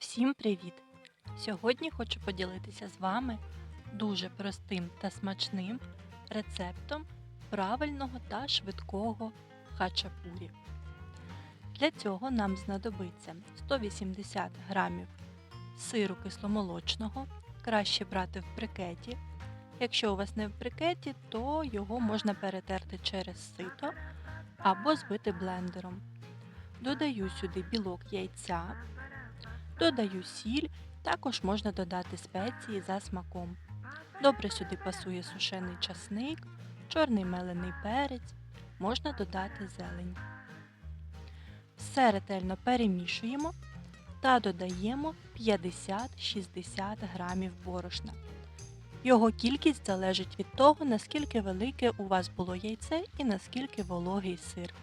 Всім привіт! Сьогодні хочу поділитися з вами дуже простим та смачним рецептом правильного та швидкого хачапурі. Для цього нам знадобиться 180 грамів сиру кисломолочного, краще брати в брикеті. Якщо у вас не в брикеті, то його можна перетерти через сито або збити блендером. Додаю сюди білок яйця, Додаю сіль, також можна додати спеції за смаком. Добре сюди пасує сушений часник, чорний мелений перець, можна додати зелень. Все ретельно перемішуємо та додаємо 50-60 грамів борошна. Його кількість залежить від того, наскільки велике у вас було яйце і наскільки вологий сир.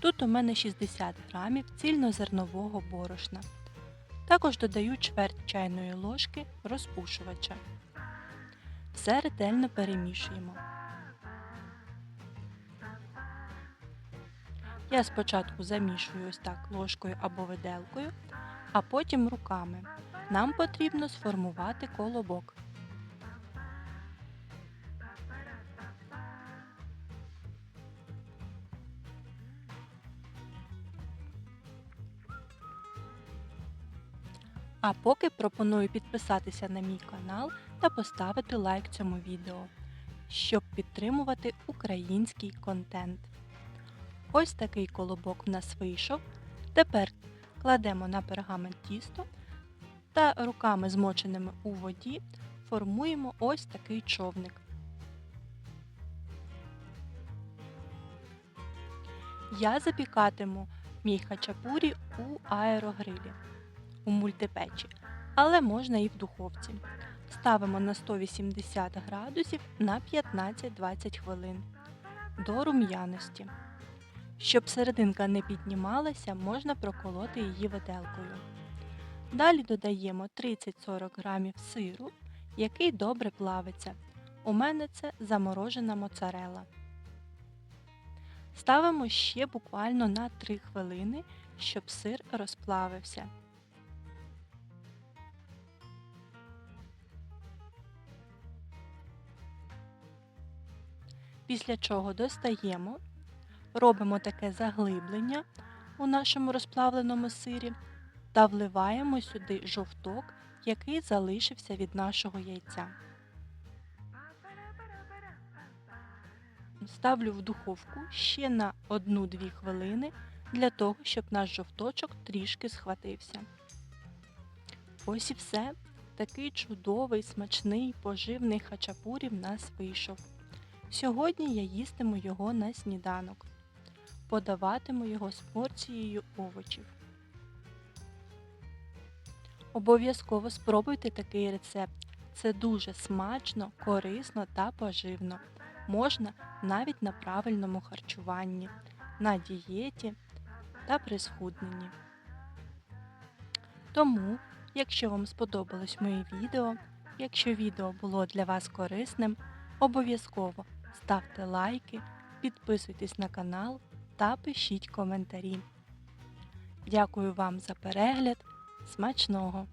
Тут у мене 60 грамів цільнозернового борошна. Також додаю чверть чайної ложки розпушувача. Все ретельно перемішуємо. Я спочатку замішую ось так ложкою або виделкою, а потім руками. Нам потрібно сформувати колобок. А поки пропоную підписатися на мій канал та поставити лайк цьому відео, щоб підтримувати український контент. Ось такий колобок в нас вийшов. Тепер кладемо на пергамент тісто та руками змоченими у воді формуємо ось такий човник. Я запікатиму мій хачапурі у аерогрилі у мультипечі, але можна і в духовці. Ставимо на 180 градусів на 15-20 хвилин до рум'яності. Щоб серединка не піднімалася, можна проколоти її виделкою. Далі додаємо 30-40 грамів сиру, який добре плавиться. У мене це заморожена моцарела. Ставимо ще буквально на 3 хвилини, щоб сир розплавився. Після чого достаємо, робимо таке заглиблення у нашому розплавленому сирі та вливаємо сюди жовток, який залишився від нашого яйця. Ставлю в духовку ще на 1-2 хвилини для того, щоб наш жовточок трішки схватився. Ось і все. Такий чудовий, смачний, поживний хачапурі в нас вийшов. Сьогодні я їстиму його на сніданок. Подаватиму його з порцією овочів. Обов'язково спробуйте такий рецепт. Це дуже смачно, корисно та поживно. Можна навіть на правильному харчуванні, на дієті та при схудненні. Тому, якщо вам сподобалось моє відео, якщо відео було для вас корисним, обов'язково ставте лайки, підписуйтесь на канал та пишіть коментарі. Дякую вам за перегляд. Смачного!